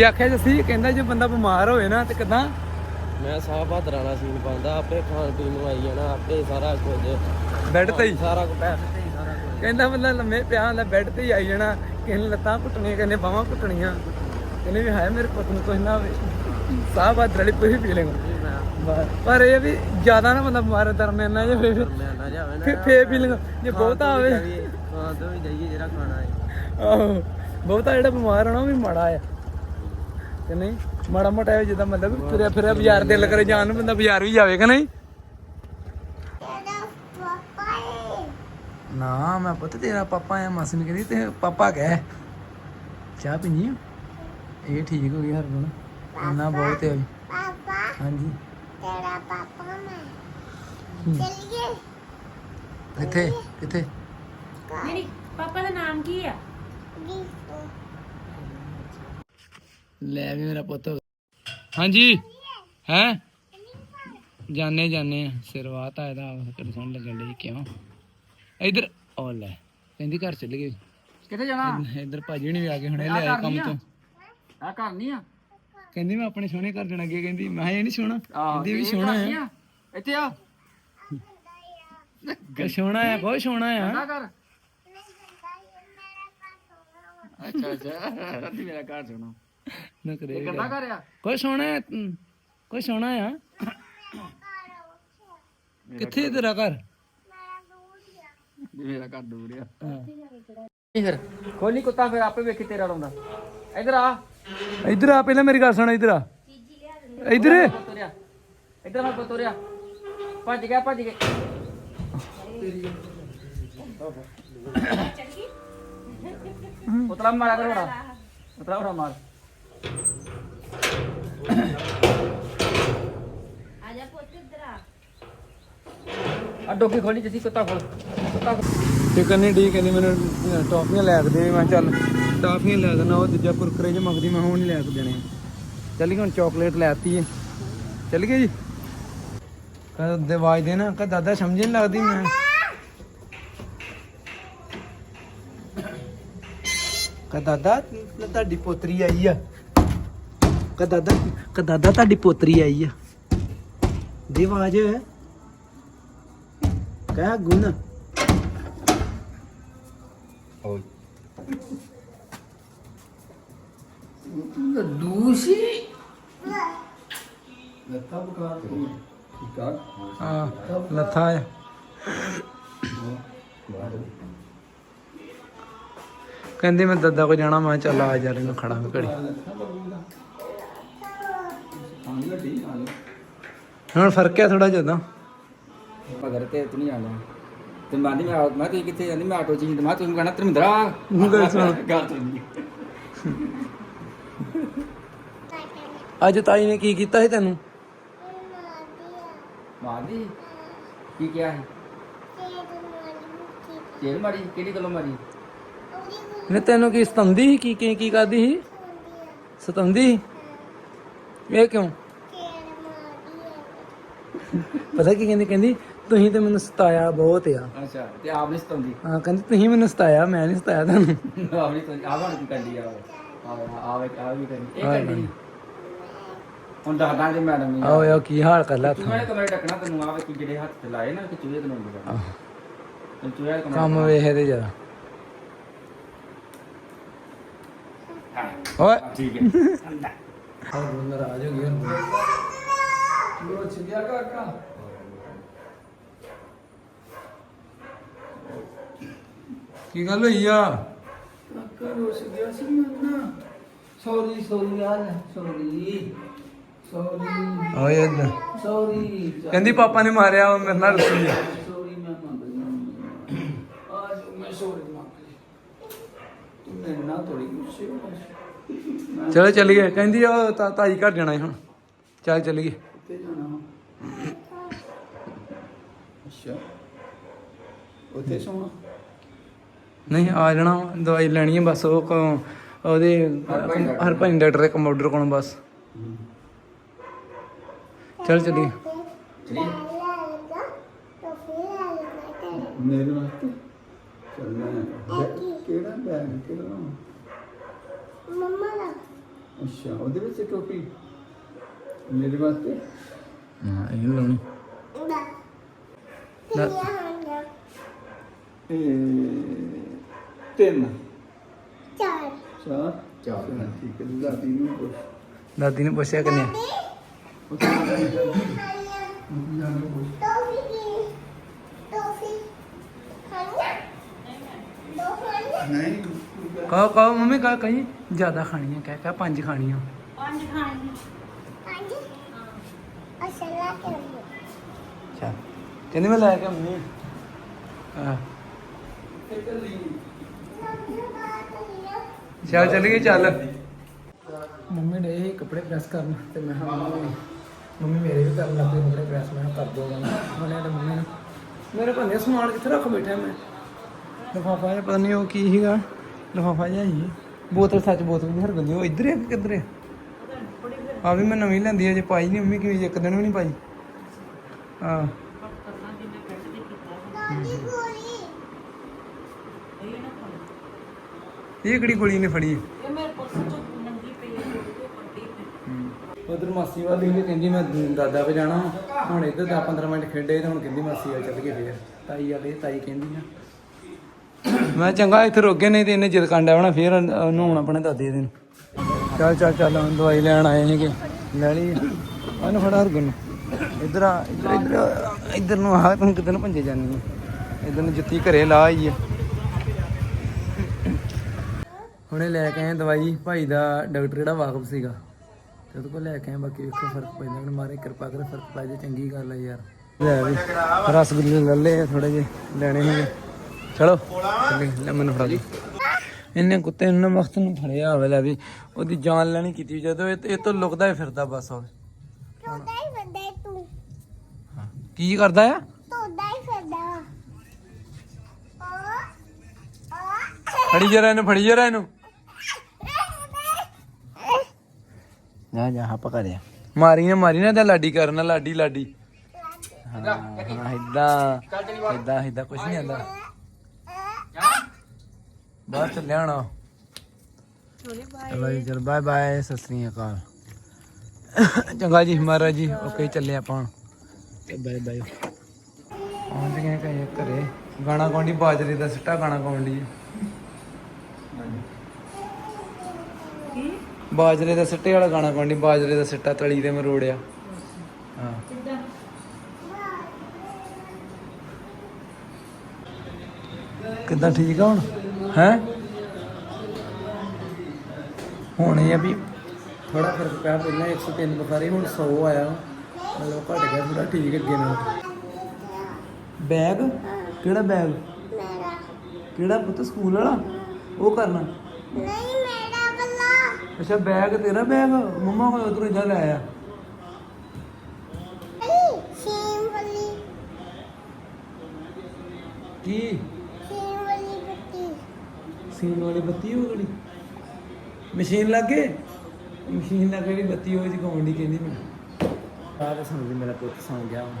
ਇਹ ਆਖਿਆ ਜੱਸੀ ਕਹਿੰਦਾ ਜੇ ਬੰਦਾ ਬਿਮਾਰ ਹੋਵੇ ਨਾ ਤੇ ਕਿਦਾਂ? ਮੈਂ ਸਾਹ ਭਾਦਰਾਣਾ ਸੀਨ ਪਾਉਂਦਾ ਆਪੇ ਖਾਣ ਪੀਣ ਨੂੰ ਆਈ ਜਾਣਾ ਆਪੇ ਸਾਰਾ ਕੁਝ। ਬੈੱਡ ਤੇ ਹੀ। ਸਾਰਾ ਕੁਝ ਪੈਸੇ ਤੇ ਹੀ ਸਾਰਾ ਕੁਝ। ਕਹਿੰਦਾ ਬੰਦਾ ਲੰਮੇ ਪਿਆ ਹੁੰਦਾ ਬੈੱਡ ਤੇ ਹੀ ਆਈ ਜਾਣਾ ਕਿਸੇ ਨੇ ਲੱਤਾਂ ਘੁੱਟਣੀਆਂ ਨੇ ਬਾਹਾਂ ਘੁੱਟਣੀਆਂ। ਕਹਿੰਦੇ ਵੀ ਹਾਏ ਮੇਰੇ ਪੁੱਤ ਨੂੰ ਕੁਝ ਨਾ ਹੋਵੇ। ਸਾਹ ਬਾਦ ਰਲੀ ਪੂਰੀ ਫੀਲਿੰਗ ਪਰ ਇਹ ਵੀ ਜ਼ਿਆਦਾ ਨਾ ਬੰਦਾ ਬਿਮਾਰ ਦਰਮਿਆਨ ਨਾ ਜਾਵੇ ਫਿਰ ਫਿਰ ਫੇ ਫੀਲਿੰਗ ਜੇ ਬਹੁਤਾ ਹੋਵੇ। ਖਾਣ ਤੋਂ ਜਾਈਏ ਜਿਹੜਾ ਖਾਣਾ ਹੈ। ਆਹੋ। ਬਹੁਤਾ ਜਿਹੜਾ ਬਿਮਾਰ ਹੋਣਾ ਉਹ ਵੀ ਮਾੜਾ ਆ। ਕਿ ਨਹੀਂ? ਮਾੜਾ ਮੋਟਾ ਹੈ ਜਿੱਦਾਂ ਮਤਲਬ ਫਿਰਿਆ ਫਿਰਿਆ ਬਾਜ਼ਾਰ ਦਿਲ ਕਰੇ ਜਾਣ ਨੂੰ, ਬੰਦਾ ਬਾਜ਼ਾਰ ਵੀ ਜਾਵੇ ਕਿ ਨਹੀਂ? ਨਾ, ਮੈਂ ਪੁੱਤ ਤੇਰਾ ਪਾਪਾ ਆ ਮਾਸੀ ਨੇ ਕਹਿੰਦੀ ਤੇ ਪਾਪਾ ਕਹਿ ਚਾਹ ਪੀਣੀ ਆ? ਇਹ ਠੀਕ ਹੋ ਗਈ ਹਰਮਨ। ਇੰਨਾ ਬਹੁਤ ਹੈ। ਪਾਪਾ ਹਾਂਜੀ। ਤੇਰਾ ਪਾਪਾ ਮੈਂ ਚਲੀਏ ਕਿੱਥੇ? ਕਿੱਥੇ? ਮੇਰੀ ਪਾਪਾ ਦਾ ਨਾਮ ਕੀ ਆ? ਵੀ ਲੈ ਵੀ ਮੇਰਾ ਪੁੱਤ। ਹਾਂਜੀ। ਹੈ? ਜਾਣੇ ਜਾਣੇ ਆ। ਸਿਰਵਾਤ ਆ ਇਹਦਾ ਕਿਹੜਾ ਸੋਹਣ ਲੱਗਣ ਲਈ ਕਿਉਂ? ਇਧਰ ਉਹ ਲੈ ਕਹਿੰਦੀ ਘਰ ਚੱਲ ਗਏ। ਕਿੱਥੇ ਜਾਣਾ? ਇਧਰ ਭਾਜੀ ਨਹੀਂ ਵੀ ਆ ਗਏ ਹੁਣੇ ਲੈ ਆਏ ਕੰਮ ਤੋਂ। ਆ ਘਰ ਨਹੀਂ ਆ? ਕਹਿੰਦੀ ਮੈਂ ਆਪਣੇ ਸੋਹਣੇ ਘਰ ਜਾਣਾ ਅੱਗੇ ਕਹਿੰਦੀ ਮੈਂ ਇਹ ਨਹੀਂ ਸੋਹਣਾ। ਕਹਿੰਦੀ ਵੀ ਸੋਹਣਾ ਆ। ਇੱਥੇ ਆ। ਕਿ ਸੋਹਣਾ ਆ ਕੋਈ ਸੋਹਣਾ ਆ। ਘਰ? ਅੱਛਾ ਅੱਛਾ। ਮੇਰਾ ਘਰ ਸੁਣੋ ਨਾ ਕਰੇ ਕਿੰਨਾ ਘਰ ਆ ਕੋਈ ਸੋਹਣਾ ਕੋਈ ਸੋਹਣਾ ਆ? ਕਿੱਥੇ ਤੇਰਾ ਘਰ? ਮੇਰਾ ਘਰ ਦੂਰ ਆ। ਹਾਂ। ਫਿਰ। ਖੋਲੀ ਕੁੱਤਾ ਫਿਰ ਆਪੇ ਵੇਖੀ ਤੇਰਾ ਲਾਉਂਦਾ। ਇਧਰ ਆ। ਇੱਧਰ ਆ ਪਹਿਲਾਂ ਮੇਰੀ ਗੱਲ ਸੁਣ ਇੱਧਰ ਆ। ਇੱਧਰ? ਤੁਰਿਆ। ਇਧਰ ਮੈਂ ਤੁਰਿਆ। ਭੱਜ ਗਿਆ ਭੱਜ ਗਿਆ। ਉਤਲਾ ਮਾਰਾ ਕਰੋੜਾ ਉਤਲਾ ਉੜਾ ਮਾਰ। ਆ। ਡੋਕੀ ਖੋਲੀ ਜਿੱਸੀ ਕੁੱਤਾ ਖੋਲ ਕੁੱਤਾ। ਤੇ ਕੰਨੀ ਡੀ ਕਹਿੰਦੀ ਮੈਨੂੰ ਟੌਫੀਆਂ ਲੈ ਕੇ ਦੇ। ਮੈਂ ਚੱਲ ਟੌਫੀਆਂ ਲੈ ਦੇਣਾ ਉਹ ਦੂਜਾ ਕੁਰਕਰੇ ਜਿਹਾ ਮੰਗਦੀ ਮੈਂ ਹੁਣ ਨਹੀਂ ਲੈ ਕੇ ਦੇਣੇ। ਚੱਲ ਹੁਣ ਚਾਕਲੇਟ ਲੈਤੀ ਏ। ਚੱਲ ਗਏ ਜੀ। ਕਹ ਦੇ ਆਵਾਜ਼ ਦੇ ਨਾ ਕਹ ਦਾਦਾ ਸਮਝ ਨਹੀਂ ਲੱਗਦੀ ਮੈਂ। ਕਹ ਦਾਦਾ ਤੁਹਾਡੀ ਪੋਤਰੀ ਆਈ ਆ। ਕਹ ਦਾਦਾ ਕਹ ਦਾਦਾ ਤੁਹਾਡੀ ਪੋਤਰੀ ਆਈ ਆ। ਦੇ ਆਵਾਜ਼। ਕਹਿ ਗੁਣ। ਲੱਡੂਸੀ ਲੱਥਾ ਬੁਖਾਰ ਠੀਕ ਆ? ਹਾਂ ਲੱਥਾ ਆ। ਕਹਿੰਦੀ ਮੈਂ ਦਾਦਾ ਕੋ ਜਾਣਾ ਮੈਂ ਕਿਹਾ ਚੱਲ ਆ ਜਾ ਇਹਨੂੰ ਖੜਾ ਮੈਂ ਘੜੀ। ਹੁਣ ਫ਼ਰਕ ਹੈ ਥੋੜਾ ਜਿਹਾ ਮਗਰ ਤੇ ਤੂੰ ਨਹੀਂ ਆਣਾ ਤੇ ਮੈਂ ਨਹੀਂ ਮੈਂ ਮੈਂ ਤੇ ਕਿੱਥੇ ਜਾਂਦੀ ਮੈਂ ਆਟੋ ਤੇ ਮੈਂ ਤੈਨੂੰ ਕਹਣਾ ਧਰਮਿੰਦਰਾ। ਗੱਲ ਸੁਣ। ਗੱਲ ਸੁਣ। ਅੱਜ ਤਾਈ ਨੇ ਕੀ ਕੀਤਾ ਸੀ ਤੈਨੂੰ? ਮਾਰਦੀ? ਕੀ ਕਿਹਾ ਹੈ ਤੇਲ ਮਾਰੀ? ਕਿਹੜੀ ਗੱਲੋਂ ਮਾਰੀ? ਨੇ ਤੈਨੂੰ ਕੀ ਸਤੰਦੀ ਕੀ ਕੀ ਕੀ ਕਰਦੀ ਸੀ? ਸਤੰਦੀ ਇਹ ਕਿਉਂ? ਪਤਾ ਕੀ ਕਹਿੰਦੀ? ਕਹਿੰਦੀ ਤੁਸੀਂ ਤੇ ਮੈਨੂੰ ਸਤਾਇਆ ਬਹੁਤ ਆ। ਅੱਛਾ ਤੇ ਆਪ ਨਹੀਂ ਸਤਾਉਂਦੀ? ਹਾਂ ਕਹਿੰਦੀ ਤੁਸੀਂ ਮੈਨੂੰ ਸਤਾਇਆ ਮੈਂ ਨਹੀਂ ਸਤਾਇਆ ਤੁਹਾਨੂੰ। ਆਪ ਨਹੀਂ ਸਤਾਉਂਦੀ ਆਪ ਕੀ ਕਰਦੀ ਆ ਆਵੇ ਆਵੇ ਆ ਵੀ ਕਰਦੀ। ਇਹ ਕਰਦੀ? ਹੁਣ ਦੱਸਦਾ ਜੀ ਮੈਡਮ ਨੂੰ। ਆਓ ਯਾ ਕੀ ਹਾਲ ਕਰ ਲਾ ਤੂੰ ਮੇਰੇ ਕਮਰੇ ਟੱਕਣਾ ਤੈਨੂੰ ਆਵੇ ਕਿ ਜਿਹੜੇ ਹੱਥ ਤੇ ਲਾਏ ਨਾ ਕਿ ਚੂਹੇ ਤੈਨੂੰ ਆਉਂਦੇ ਤੈਨੂੰ ਚੂਹੇ ਕਮਰਾ ਕੰਮ ਵੇਖੇ ਤੇ ਜਰਾ। ਓਏ। ਠੀਕ ਹੈ। ਨਾਰਾਜ਼ ਹੋ ਗਿਆ ਰੋਚ ਗਿਆ ਕਾਕਾ? ਕੀ ਗੱਲ ਹੋਈ ਆ? ਕਾਕਾ ਰੋਸ ਗਿਆ ਸੀ ਨਾ। ਸੌਰੀ ਸੌਰੀ ਯਾਰ ਸੌਰੀ ਸੌਰੀ ਓਏ ਇੱਧਰ ਸੌਰੀ ਕਹਿੰਦੀ ਪਾਪਾ ਨੇ ਮਾਰਿਆ ਉਹ ਮੇਰੇ ਨਾਲ ਰੁੱਸੀ ਆ ਸੌਰੀ ਮੈਂ ਮੰਗਦਾ ਅੱਜ ਮੈਂ ਸੌਰੀ ਮੰਗ ਲਈ ਤੂੰ ਮੇਰੇ ਨਾਲ ਥੋੜੀ ਗੁੱਸੇ ਹੋ ਚਲੋ ਚੱਲੀਏ। ਕਹਿੰਦੀ ਉਹ ਤਾ- ਤਾਈ ਘਰ ਜਾਣਾ ਹੁਣ। ਚੱਲ ਚੱਲੀਏ। ਕਿੱਥੇ ਜਾਣਾ ਵਾ? ਅੱਛਾ। ਉੱਥੇ ਸੋਣਾ? ਨਹੀਂ ਆ ਜਾਣਾ ਦਵਾਈ ਲੈਣੀ ਹੈ ਬਸ ਉਹ ਕੋ- ਉਹਦੇ ਹਰ ਭਾਈ ਡਾਕਟਰ ਦੇ ਕੰਪਾਊਂਡਰ ਕੋਲੋਂ ਬਸ। ਚੱਲ ਚੱਲੀਏ। ਮੇਰੇ ਵਾਸਤੇ? ਚੱਲਣਾ ਹੈ ਕਿਹੜਾ ਬੈਗ ਕਿਹੜਾ? ਮੰਮਾ ਦਾ। ਅੱਛਾ ਉਹਦੇ ਵਿੱਚ ਟੋਪੀ ਮੇਰੇ ਵਾਸਤੇ? ਹਾਂ ਇਹ ਲਾਉਣੀ। ਦਾ ਕਿੰਨੀਆਂ ਹੋਣਗੀਆਂ ਇਹ ਤਿੰਨ। ਚਾਰ। ਚਾਰ? ਚਾਰ। ਠੀਕ ਹੈ ਦਾਦੀ ਨੂੰ ਪੁੱਛ। ਦਾਦੀ ਨੇ ਪੁੱਛਿਆ ਕਿੰਨੇ ਟੋਫੀ ਕੀ? ਟੋਫੀ ਖਾਣਾ ਦੋ ਖਾਣਾ ਨਹੀਂ। ਕਹੋ ਕਹੋ ਮੰਮੀ ਕਹ ਕਹੀਂ ਜ਼ਿਆਦਾ ਖਾਣੀਆਂ ਕਹਿ ਕਹਿ ਪੰਜ ਖਾਣੀਆਂ। ਪੰਜ ਖਾਣੀ ਪੰਜ? ਅੱਛਾ ਲਾ ਕੇ ਅੱਛਾ। ਕਹਿੰਦੀ ਮੈਂ ਲੈ ਕੇ ਮੰਮੀ ਹਾਂ। ਚੱਲ ਚੱਲੀਏ ਚੱਲ। ਮੰਮੀ ਨੇ ਇਹ ਕੱਪੜੇ ਪ੍ਰੈਸ ਕਰਨ ਤੇ ਮੈਂ ਹਾਂ ਮੰਮੀ ਮੇਰੇ ਵੀ ਕਰਨ ਲੱਗੇ ਕੱਪੜੇ ਪ੍ਰੈਸ ਮੈਂ ਕਰ ਦੋ ਮੈਂ ਉਹਨੇ ਤੇ ਮੰਮੀ ਨੂੰ ਮੇਰੇ ਭੰਨੇ ਸਮਾਨ ਕਿੱਥੇ ਰੱਖ ਬੈਠਾ ਮੈਂ? ਲਿਫਾਫਾ ਪਤਾ ਨਹੀਂ ਉਹ ਕੀ ਸੀਗਾ। ਲਿਫਾਫਾ ਜਿਹਾ ਹੀ ਬੋਤਲ ਸੱਚ ਬੋਤਲ ਦੀ ਹਰਗੰਦੀ ਉਹ ਇੱਧਰ ਹੈ ਕਿ ਕਿੱਧਰ ਹੈ ਆ ਵੀ ਮੈਂ ਨਵੀਂ ਲੈਂਦੀ ਹੈ ਜੇ ਪਾਈ ਨਹੀਂ ਮੰਮੀ ਕਿਵੇਂ ਇੱਕ ਦਿਨ ਵੀ ਨਹੀਂ ਪਾਈ। ਹਾਂ ਇਹ ਕਿਹੜੀ ਗੋਲੀ ਨੇ ਫੜੀ? ਇਹ ਮੇਰੇ ਪੁੱਤ ਤੋਂ ਨੰਗੀ ਪਈ ਉਧਰ ਮਾਸੀ ਵਾਲੀ ਵੀ ਕਹਿੰਦੀ ਮੈਂ ਦਾਦਾ ਕੋ ਜਾਣਾ। ਹੁਣ ਇੱਧਰ ਦਾ 15 ਮਿੰਟ ਖੇਡੇ ਤੇ ਹੁਣ ਕਹਿੰਦੀ ਮਾਸੀ ਆ ਚੱਲ ਗਏ ਫੇਰ। ਤਾਈ ਵਾਲੇ, ਤਾਈ ਕਹਿੰਦੀ ਆ। ਮੈਂ ਚੰਗਾ, ਇੱਥੇ ਰੁਕ ਗਏ, ਨਹੀਂ ਤੇ ਇਹਨੇ ਜਿੱਦ ਕਾਂਡਾ ਹੋਣਾ, ਫੇਰ ਉਹਨੂੰ ਹੁਣ ਆਪਣੇ ਦਾਦੇ ਦੇ ਨੂੰ ਚੱਲ ਚੱਲ ਚੱਲ, ਹੁਣ ਦਵਾਈ ਲੈਣ ਆਏ ਸੀਗੇ। ਲੈ ਲਈ ਉਹਨੂੰ ਫੜਾ ਹਰਗੁਣ ਨੂੰ। ਇੱਧਰ ਆ, ਇੱਧਰ ਇੱਧਰ ਇੱਧਰ ਨੂੰ ਆ, ਤੂੰ ਕਿਤੇ ਨੂੰ ਭੰਜੇ ਜਾਨੀ ਆ? ਇੱਧਰ ਨੂੰ ਜੁੱਤੀ ਘਰੇ ਲਾ ਆਈ ਆ। ਹੁਣੇ ਲੈ ਕੇ ਆਏ ਦਵਾਈ। ਭਾਈ ਦਾ ਡਾਕਟਰ ਜਿਹੜਾ ਵਾਕਫ ਸੀਗਾ। ਤੇ ਉਹਦੇ ਕੋਲ ਲੈ ਕੇ ਆਏ, ਬਾਕੀ ਵੇਖੋ ਫ਼ਰਕ ਪੈਂਦਾ। ਉਹਨੇ ਮਾਰੇ ਕਿਰਪਾ ਕਰ, ਫ਼ਰਕ ਪੈ ਜੇ, ਚੰਗੀ ਗੱਲ ਹੈ ਯਾਰ। ਲੈ ਵੀ, ਰਸਗੁੱਲੇ ਲੈ ਲਏ ਥੋੜੇ ਜਿਹੇ, ਲੈਣੇ ਸੀਗੇ। ਚਲੋ ਚੱਲੀ, ਲੈ ਮੈਨੂੰ ਫੜਾ ਦੇ। ਇਹਨੇ ਕੁੱਤੇ ਨੂੰ ਵਕਤ ਨੂੰ ਫੜਿਆ ਹੋਵੇ ਲੈ ਵੀ। ਉਹਦੀ ਜਾਨ ਲੈਣੀ ਕੀਤੀ ਜਦੋਂ ਇਹ ਇਹ ਤੋਂ ਲੁਕਦਾ ਹੀ ਫਿਰਦਾ ਬਸ ਉਹ। ਤੋਦਾ ਹੀ ਫਿਰਦਾ ਹੈ ਤੂੰ। ਕੀ ਕਰਦਾ ਆ? ਤੋਦਾ ਹੀ ਫਿਰਦਾ। ਵਾ। ਆ ਆ ਫੜੀ ਜਰਾ ਇਹਨੂੰ ਫੜੀ ਜਰਾ ਇਹਨੂੰ। ਜਾ ਜਾ ਹੱਪ ਕਰਿਆ ਮਾਰੀ ਨਾ ਮਾਰੀ ਨਾ ਤੇ ਲਾਡੀ ਕਰਨਾ ਲਾਡੀ ਲਾਡੀ। ਹਾਂ ਹਾਂ ਇਦਾਂ ਇਦਾਂ ਇਦਾਂ ਕੁਛ ਨਹੀਂ ਆਂਦਾ। ਬਾਹਰ ਚੱਲਿਆ ਹੋਣਾ। ਚਲੋ ਜੀ ਚਲ ਬਾਏ ਬਾਏ ਸਤਿ ਸ੍ਰੀ ਅਕਾਲ। ਚੰਗਾ ਜੀ ਮਹਾਰਾਜ ਜੀ ਓਕੇ ਚੱਲੇ ਆਪਾਂ ਤੇ ਬਾਏ ਬਾਏ ਪਹੁੰਚ ਗਏ ਕਹੇ ਘਰੇ। ਗਾਣਾ ਗਾਉਂਦੀ ਬਾਜਰੇ ਦਾ ਸਿੱਟਾ ਗਾਣਾ ਗਾਉਂਦੀ ਕੀ? ਬਾਜਰੇ ਦਾ ਸਿੱਟੇ ਵਾਲਾ ਗਾਣਾ ਗਾਉਂਦੀ ਬਾਜਰੇ ਦਾ ਸਿੱਟਾ ਤਲੀ ਤੇ ਮਰੋੜਿਆ ਹਾਂ। ਕਿੱਦਾਂ? ਕਿੱਦਾਂ ਠੀਕ ਆ ਹੁਣ? ਹੈ? ਹੁਣ ਇਹ ਆ ਵੀ ਥੋੜਾ ਫ਼ਰਕ ਪਿਆ ਪਹਿਲਾਂ 103 ਬੁਖਾਰੀ ਹੁਣ 100 ਆਇਆ। ਮਤਲਬ ਘਟ ਗਿਆ ਥੋੜਾ ਠੀਕ ਅੱਗੇ ਨਾਲ। ਬੈਗ? ਕਿਹੜਾ ਬੈਗ? ਮੇਰਾ ਕਿਹੜਾ ਪੁੱਤ, ਸਕੂਲ ਵਾਲਾ? ਉਹ ਕਰਨਾ। ਨਹੀਂ ਮੇਰਾ ਬੱਲਾ ਅੱਛਾ, ਬੈਗ ਤੇਰਾ ਬੈਗ? ਮੰਮਾ ਕੋਲ ਉਧਰੋਂ ਜਾ ਲੈ ਆਇਆ ਕੀ? ਮਸ਼ੀਨ ਵਾਲੀ ਬੱਤੀ ਹੋ ਗਈ ਮਸ਼ੀਨ ਲੱਗੇ? ਮਸ਼ੀਨ ਲੱਗੇ ਵੀ ਬੱਤੀ ਉਹ ਜਗਾਉਣ ਦੀ ਕਹਿੰਦੀ ਮੈਨੂੰ। ਆਹ ਤਾਂ ਸਮਝ ਮੇਰਾ ਪੁੱਤ ਸੌਂ ਗਿਆ ਹੁਣ।